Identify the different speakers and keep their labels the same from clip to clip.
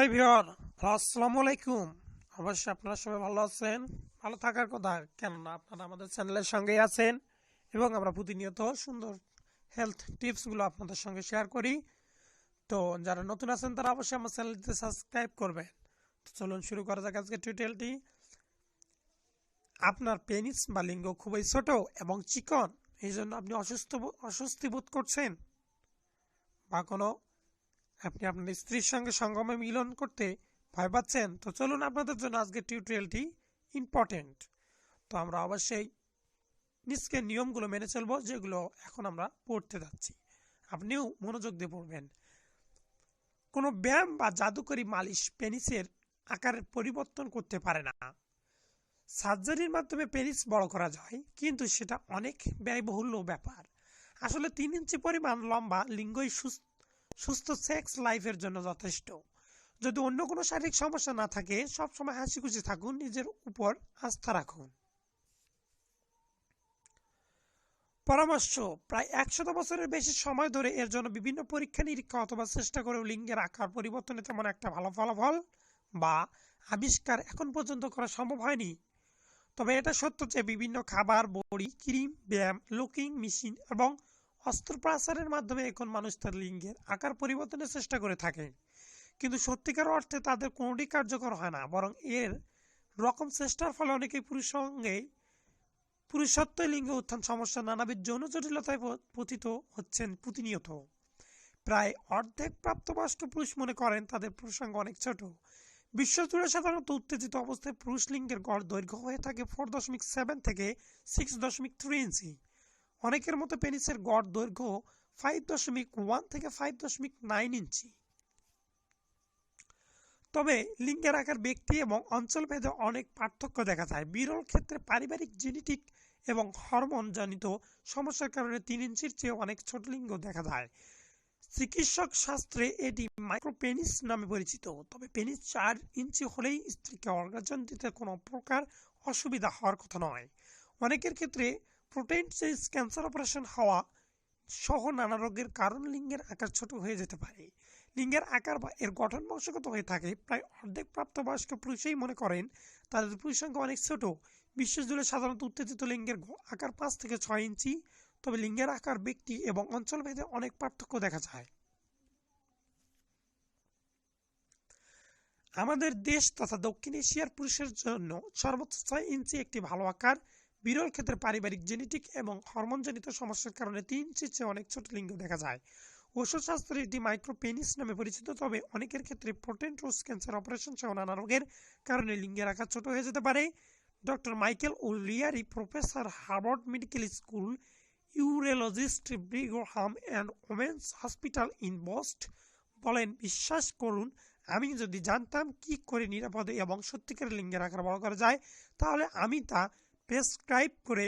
Speaker 1: High viewer আসসালামু আলাইকুম। অবশ্যই আপনারা সবাই ভালো আছেন, ভালো থাকার কথা, কেননা আপনারা আমাদের চ্যানেলের সঙ্গেই আছেন এবং আমরা প্রতিনিয়ত সুন্দর হেলথ টিপসগুলো আপনাদের সঙ্গে শেয়ার করি। তো যারা নতুন আছেন, তারা অবশ্যই আমার চ্যানেলটিতে সাবস্ক্রাইব করবেন। তো চলুন শুরু করা যাক আজকে টিউটোরিয়ালটি আপনার পেনিস বা লিঙ্গ খুবই ছোট এবং চিকন, এই জন্য আপনি অসুস্থ অস্বস্তি বোধ করছেন? বা কোনো আপনি আপনার স্ত্রীর সঙ্গে সঙ্গমে মিলন করতে ভয় পাচ্ছেন? তো চলুন আপনাদের জন্য আজকের টিউটোরিয়ালটি ইম্পর্টেন্ট। তো আমরা অবশ্যই নিষ্কে নিয়মগুলো মেনে চলবো, যেগুলো এখন আমরা পড়তে যাচ্ছি। আপনিও মনোযোগ দিয়ে পড়বেন। কোনো ব্যায়াম বা জাদুকরি মালিশ পেনিসের আকারের পরিবর্তন করতে পারে না। সার্জারির মাধ্যমে পেনিস বড় করা যায়, কিন্তু সেটা অনেক ব্যয়বহুল্য ব্যাপার। আসলে তিন ইঞ্চি পরিমাণ লম্বা লিঙ্গই সুস্থ সুস্থ সেক্স লাইফের জন্য যথেষ্ট। যদি অন্য কোনো শারীরিক সমস্যা না থাকে, সবসময় হাসি খুশি থাকুন, নিজের উপর আস্থা রাখুন। পরামর্শ, প্রায় একশত বছরের বেশি সময় ধরে এর জন্য বিভিন্ন পরীক্ষা নিরীক্ষা অথবা চেষ্টা করেও লিঙ্গের আকার পরিবর্তনে তেমন একটা ভালো ফলাফল বা আবিষ্কার এখন পর্যন্ত করা সম্ভব হয়নি। তবে এটা সত্য যে বিভিন্ন খাবার, বড়ি, ক্রিম, ব্যায়াম লুকিং মেশিন এবং অস্ত্রোপচারের মাধ্যমে এখন মানুষ তার লিঙ্গের আকার পরিবর্তনের চেষ্টা করে থাকে। কিন্তু সত্যিকার অর্থে তাদের কোনোটি কার্যকর হয় না, বরং এর রকম চেষ্টার ফলে অনেকেই পুরুষ সঙ্গে পুরুষত্ব লিঙ্গ উত্থান সমস্যা নানাবিধ যৌন জটিলতায় পতিত হচ্ছেন প্রতিনিয়ত। প্রায় অর্ধেক প্রাপ্তবয়স্ক পুরুষ মনে করেন তাদের প্রসঙ্গ অনেক ছোট। বিশ্বজুড়ে সাধারণত উত্তেজিত অবস্থায় পুরুষ লিঙ্গের গড় দৈর্ঘ্য হয়ে থাকে ফোর দশমিক সেভেন থেকে সিক্স দশমিক থ্রি ইঞ্চি অনেকের মতো পেনিসের গড় দৈর্ঘ্য ফাইভ দশমিক ওয়ান থেকে ফাইভ দশমিক নাইন ইঞ্চি। তবে লিঙ্গের আকার, ব্যক্তি এবং অঞ্চলভেদে অনেক পার্থক্য দেখা যায়। বিরল ক্ষেত্রে পারিবারিক, জেনেটিক এবং হরমোন জনিত সমস্যার কারণে তিন ইঞ্চির চেয়ে অনেক ছোট লিঙ্গ দেখা যায়। চিকিৎসক শাস্ত্রে এটি মাইক্রোপেনিস নামে পরিচিত। তবে পেনিস চার ইঞ্চি হলেই স্ত্রীকে অর্গাজন দিতে কোনো প্রকার অসুবিধা হওয়ার কথা নয়। অনেকের ক্ষেত্রে প্রোটিন চেঞ্জ ক্যান্সার অপারেশন হওয়া সহ নানা রোগের কারণ লিঙ্গের আকার ছোট হয়ে যেতে পারে। লিঙ্গের আকার বা এর গঠন বংশগত হয়ে থাকে। প্রায় অর্ধেক প্রাপ্তবয়স্ক পুরুষই মনে করেন তাদের পুরুষ সংখ্যা অনেক ছোট। বিশ্বজুড়ে সাধারণত উত্তেজিত লিঙ্গের আকার পাঁচ থেকে ছয় ইঞ্চি। তবে লিঙ্গের আকার, ব্যক্তি এবং অঞ্চলভেদে অনেক পার্থক্য দেখা যায়। আমাদের দেশ তথা দক্ষিণ এশিয়ার পুরুষের জন্য সর্বোচ্চ ছয় ইঞ্চি একটি ভালো আকার। বিরল ক্ষেত্রে পারিবারিক জেনেটিক এবং হরমোনজনিত সমস্যার কারণে তিন চেয়ে অনেক ছোট লিঙ্গ দেখা যায়। ওষুধ শাস্ত্রে এটি মাইক্রোপেনিস নামে পরিচিত, তবে অনেকের ক্ষেত্রে প্রোটেন রোজ ক্যান্সার অপারেশন সহ নানা রোগের কারণে লিঙ্গের আকার ছোট হয়ে যেতে পারে। Doctor Michael O'Leary professor Harvard medical school, urologist Brigham and Women's hospital in Boston বলেন, বিশ্বাস করুন, আমি যদি জানতাম কি করে নিরাপদে এবং সত্যিকারের লিঙ্গের আকার বড় করা যায়, তাহলে আমি তা প্রেসক্রাইব করে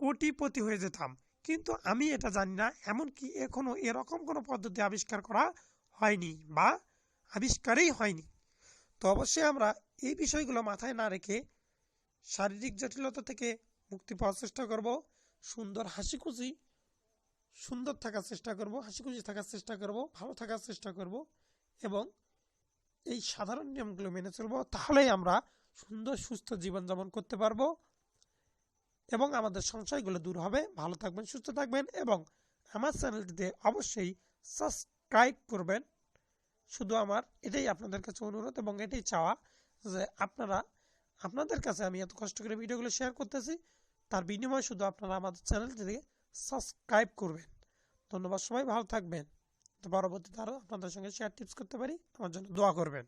Speaker 1: কোটিপতি হয়ে যেতাম। কিন্তু আমি এটা জানি না, এমনকি এখনও এরকম কোনো পদ্ধতি আবিষ্কার করা হয়নি বা আবিষ্কারই হয়নি। তো অবশ্যই আমরা এই বিষয়গুলো মাথায় না রেখে শারীরিক জটিলতা থেকে মুক্তি পাওয়ার চেষ্টা করব, সুন্দর হাসি খুশি সুন্দর থাকার চেষ্টা করব হাসি খুশি থাকার চেষ্টা করব, ভালো থাকার চেষ্টা করব এবং এই সাধারণ নিয়মগুলো মেনে চলবো, তাহলেই আমরা সুন্দর, সুস্থ জীবনযাপন করতে পারব। এবং আমাদের সংশয়গুলো দূর হবে। ভালো থাকবেন, সুস্থ থাকবেন এবং আমার চ্যানেলটিতে অবশ্যই সাবস্ক্রাইব করবেন। শুধু আমার এটাই আপনাদের কাছে অনুরোধ এবং এটাই চাওয়া যে আপনারা, আপনাদের কাছে আমি এত কষ্ট করে ভিডিওগুলো শেয়ার করতেছি, তার বিনিময়ে শুধু আপনারা আমাদের চ্যানেলটিকে সাবস্ক্রাইব করবেন। ধন্যবাদ সবাই, ভালো থাকবেন। তো পরবর্তীতে আরও আপনাদের সঙ্গে শেয়ার টিপস করতে পারি। আমার জন্য দোয়া করবেন।